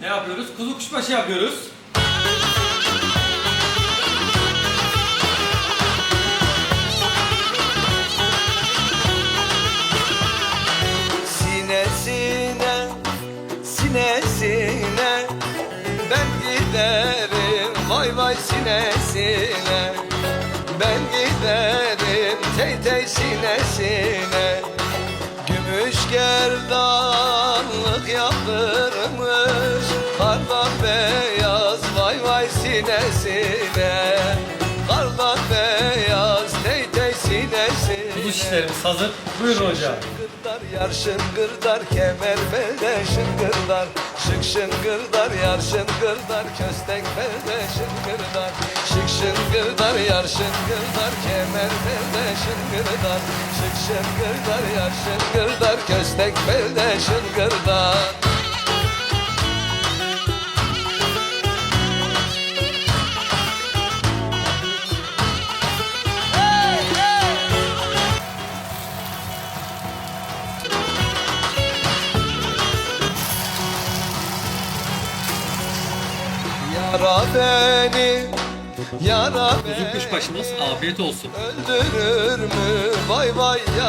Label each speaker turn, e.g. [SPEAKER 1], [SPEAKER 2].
[SPEAKER 1] Ne yapıyoruz? Kuzu kuşbaşı yapıyoruz.
[SPEAKER 2] Sinesine, sinesine Ben giderim vay vay sinesine Ben giderim tey tey sinesine Gümüş gerdanlık yaptırmış vay sinesine Kardan beyaz tey tey sinesine
[SPEAKER 1] Kuzu şişlerimiz hazır. Buyurun hocam.
[SPEAKER 2] Şıngırdar yar şıngırdar kemer belde şıngırdar. Şık şıngırdar yar şıngırdar köstek belde şıngırdar. Şık şıngırdar yar şıngırdar kemer belde şıngırdar. Şık şıngırdar yar şıngırdar köstek belde şıngırdar Yara beni Yara beni.
[SPEAKER 1] kuşbaşımız afiyet olsun.
[SPEAKER 2] Öldürür mü? Vay vay ya